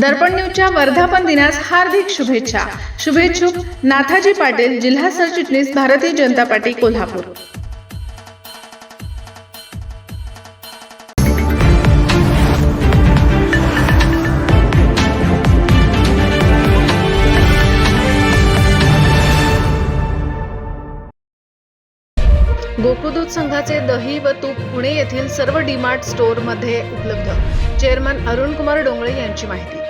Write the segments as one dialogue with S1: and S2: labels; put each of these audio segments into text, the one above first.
S1: दर्पण न्यूजच्या वर्धापन दिनास हार्दिक शुभेच्छा. शुभेच्छुक नाथाजी पाटील जिल्हा सरचिटणीस भारतीय जनता पार्टी कोल्हापूर. गोकुदूत संघाचे दही व तूप पुणे येथील सर्व डीमार्ट स्टोअरमध्ये उपलब्ध. चेअरमन अरुण कुमार डोंगळे यांची माहिती.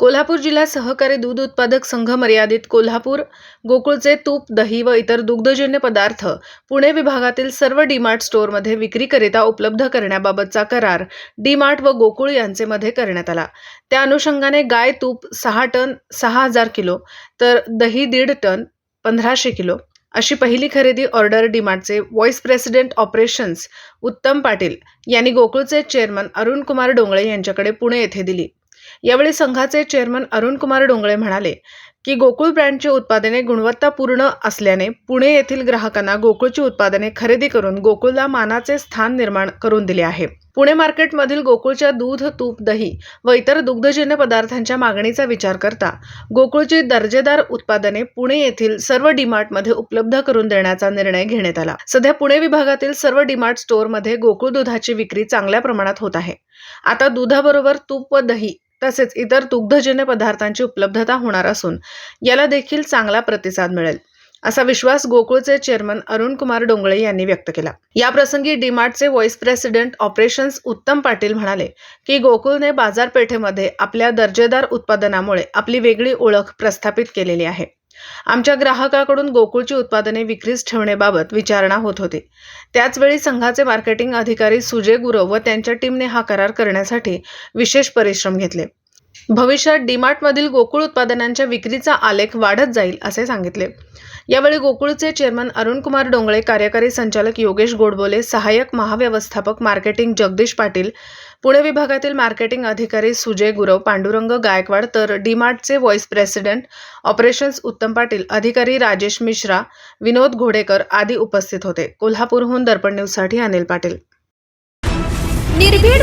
S1: कोल्हापूर जिल्हा सहकारी दूध उत्पादक संघ मर्यादित कोल्हापूर गोकुळचे तूप दही व इतर दुग्धजन्य पदार्थ पुणे विभागातील सर्व डीमार्ट स्टोअरमध्ये विक्रीकरिता उपलब्ध करण्याबाबतचा करार डीमार्ट व गोकुळ यांचे मध्ये करण्यात आला. त्या अनुषंगाने गाय तूप सहा टन सहा हजार किलो तर दही दीड टन पंधराशे किलो अशी पहिली खरेदी order डीमार्टचे vice president operations Uttam Patil यांनी गोकुळचे चेअरमन अरुण कुमार डोंगळे यांच्याकडे पुणे येथे दिली. यावेळी संघाचे चेअरमन अरुणकुमार डोंगळे म्हणाले की गोकुळ ब्रँडची उत्पादने गुणवत्तापूर्ण असल्याने पुणे येथील ग्राहकांना गोकुळची उत्पादने खरेदी करून गोकुळला मानाचे स्थान निर्माण करून दिले आहे. पुणे मार्केटमधील गोकुळच्या दूध तूप दही व इतर दुग्धजन्य पदार्थांच्या मागणीचा विचार करता गोकुळची दर्जेदार उत्पादने पुणे येथील सर्व डीमार्टमध्ये उपलब्ध करून देण्याचा निर्णय घेण्यात आला. सध्या पुणे विभागातील सर्व डीमार्ट स्टोअरमध्ये गोकुळ दुधाची विक्री चांगल्या प्रमाणात होत आहे. आता दुधाबरोबर तूप व दही तसेच इतर दुग्धजन्य पदार्थांची उपलब्धता होणार असून याला देखील चांगला प्रतिसाद मिळेल असा विश्वास गोकुळचे चेअरमन अरुण कुमार डोंगळे यांनी व्यक्त केला. या प्रसंगी डीमार्टचे vice president operations Uttam Patil म्हणाले की गोकुळने बाजारपेठेमध्ये आपल्या दर्जेदार उत्पादनामुळे आपली वेगळी ओळख प्रस्थापित केलेली आहे. आमच्या ग्राहकाकडून गोकुळची उत्पादने विक्रीस ठेवण्याबाबत विचारणा होत होती. त्याचवेळी संघाचे मार्केटिंग अधिकारी सुजय गुरव व त्यांच्या टीमने हा करार करण्यासाठी विशेष परिश्रम घेतले. भविष्यात डीमार्टमधील गोकुळ उत्पादनांच्या विक्रीचा आलेख वाढत जाईल असे सांगितले. यावेळी गोकुळचे चेअरमन अरुणकुमार डोंगळे कार्यकारी संचालक योगेश गोडबोले सहाय्यक महाव्यवस्थापक मार्केटिंग जगदीश पाटील पुणे विभागातील मार्केटिंग अधिकारी सुजय गुरव पांडुरंग गायकवाड तर डीमार्टचे vice president operations Uttam Patil अधिकारी राजेश मिश्रा विनोद घोडेकर आदी उपस्थित होते. कोल्हापूरहून दर्पण न्यूजसाठी अनिल पाटील.
S2: निर्भीड